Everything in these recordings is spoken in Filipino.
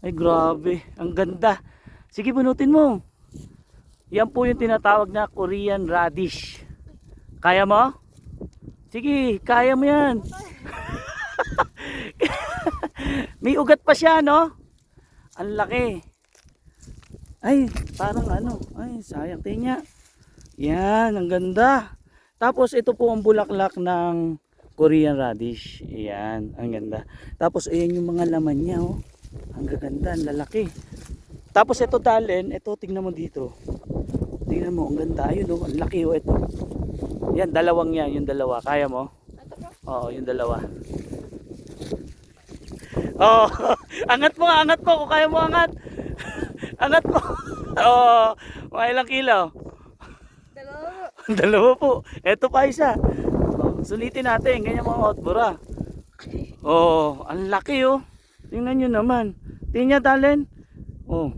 Ay, grabe. Ang ganda. Sige, bunutin mo. Yan po yung tinatawag na Korean radish. Kaya mo? Sige, kaya mo yan. May ugat pa siya, no? Ang laki. Ay, parang ano. Ay, sayang. Tingnan. Yan, ang ganda. Tapos ito po ang bulaklak ng Korean radish. Yan, ang ganda. Tapos ayan yung mga laman niya, oh. Ang gaganda, ang lalaki. Tapos ito talent, ito tingnan mo dito. Tingnan mo, ang ganda. Ayun oh, ang laki oh ito. Yan, dalawang yan, yung dalawa. Kaya mo? Oo, yung dalawa. Oh, angat mo, angat mo kung kaya mo angat. Angat mo. Oo, mga ilang kilo? Dalawa. Dalawa po. Ito pa isa. Oh, sulitin natin, ganyan mga hotbura. Oh, ang laki oh. Tingnan nyo naman. Tingnan talent. Oh.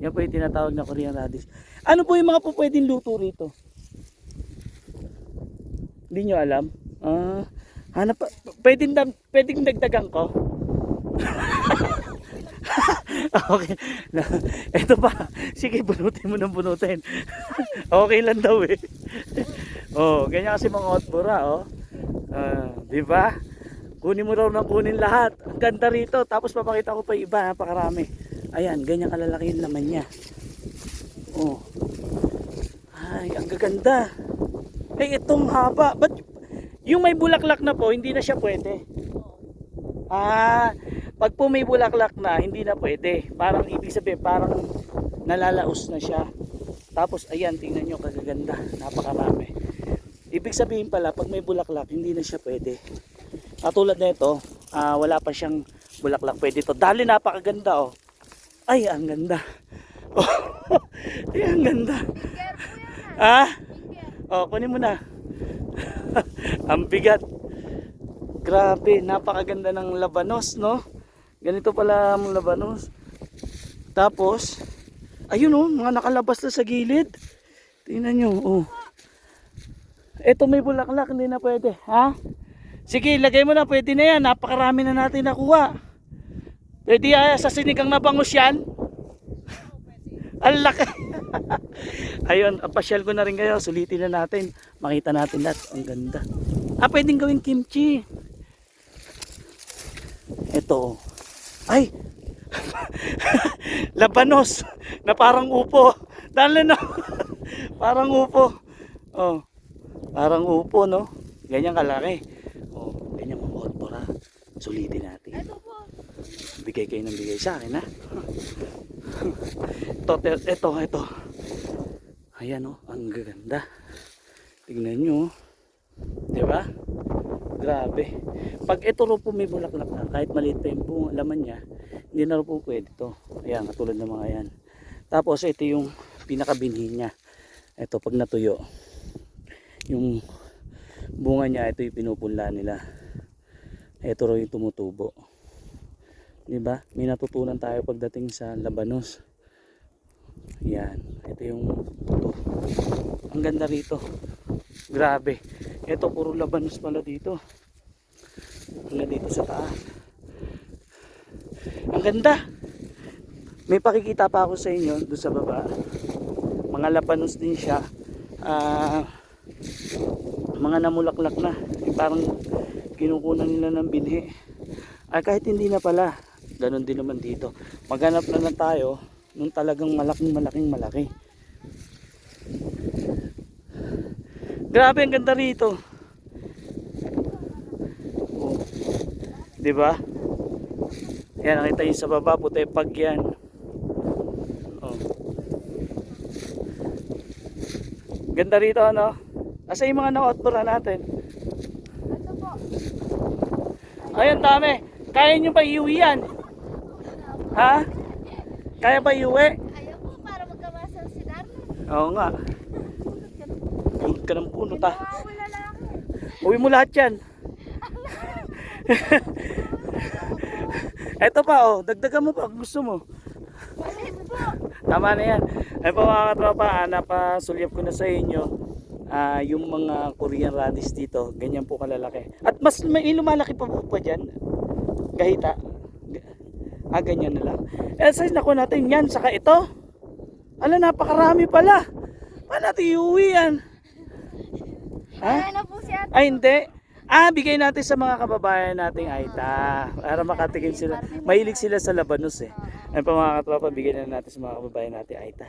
Yan po yung tinatawag na Korean radish. Ano po yung mga po pwedeng luto rito? Hindi nyo alam? Ah, hanap pa. Pwedeng, pwedeng dagdagan ko? okay. Ito pa. Sige, bunutin mo ng bunutin. okay lang daw eh. oh, ganyan kasi mga hotbura, oh. Ah, di ba? Kunin mo raw ng kunin lahat. Ang ganda rito. Tapos papakita ko pa iba, napakarami. Ayan, ganyan kalalaki yung laman niya. Oh. Ay, ang gaganda. Eh, itong haba. Ba't yung may bulaklak na po, hindi na siya pwede. Ah, pag po may bulaklak na, hindi na pwede. Parang ibig sabihin, parang nalalaos na siya. Tapos, ayan, tingnan nyo, kagaganda. Napakarami. Ibig sabihin pala, pag may bulaklak, hindi na siya pwede. Katulad na ito, ah, wala pa siyang bulaklak. Pwede to. Dali, napakaganda, oh. Ay, ang ganda. Oh, ay, ang ganda. Ah? ah. Finger. Oh, kunin mo na. ang bigat. Grabe, napakaganda ng labanos, no? Ganito pala ang labanos. Tapos, ayun oh, mga nakalabas na sa gilid. Tingnan nyo, oh. Ito may bulaklak, hindi na pwede, ha? Sige, lagay mo na, pwede na yan. Napakarami na natin nakuha. Pwede uh, sa sinigang na bangus yan? Ang laki. Ayun, pasyal ko na rin kayo. Sulitin na natin. Makita natin lahat. Ang ganda. Ah, pwedeng gawing kimchi. Ito. Ay! Labanos na parang upo. Dali no. parang upo. Oh. Parang upo, no? Ganyan kalaki. Oh, ganyan mga para Sulitin natin. Bigay kayo ng bigay sa akin, ha? ito, ito, ito. Ayan, oh, ang gaganda. Tingnan nyo, oh. Di ba? Grabe. Pag ito ro po may bulaklak na, kahit maliit pa yung bunga, laman niya, hindi na ro po pwede to. Ayan, katulad ng mga yan. Tapos, ito yung pinakabinhi niya. Ito, pag natuyo, yung bunga niya, ito yung pinupunla nila. Ito ro yung tumutubo. 'Di ba? May natutunan tayo pagdating sa Labanos. Yan, ito yung ito. Ang ganda rito. Grabe. Ito puro Labanos pala dito. Hanggang dito sa taas. Ang ganda. May pakikita pa ako sa inyo doon sa baba. Mga Labanos din siya. Ah mga namulaklak na. Parang kinukunan nila ng binhi. Ay kahit hindi na pala, ganun din naman dito. Maghanap na lang tayo nung talagang malaking malaking malaki. Grabe ang ganda rito. Oh. 'Di ba? Yan nakita niyo sa baba puti pag yan. Oh. Ganda rito ano? Asa yung mga na-outdoor natin? Ito po. Ayun, dami. Kaya nyo ba iuwi yan? Ha? Kaya ba iuwi? Ayaw po para magkamasal si Darna. Oo nga. Punot ka ng. Mawawala lalaki. Uwi mo lahat yan. Eto pa oh, dagdagan mo pa kung gusto mo. Tama na yan. Ay po mga katropa, ah, napasulyap ko na sa inyo ah, yung mga Korean radish dito. Ganyan po kalalaki. At mas may lumalaki pa po pa dyan. Gahita. Ga- Ah, ganyan na lang. Eh, size na ko natin yan, saka ito. Ala, napakarami pala. Paano natin iuwi yan? Ha? Ano po si? Ay, hindi. Ah, bigay natin sa mga kababayan nating Aita. Para makatikim sila. Mahilig sila sa labanos eh. Ay pa mga katropa, bigyan na natin sa mga kababayan natin Aita.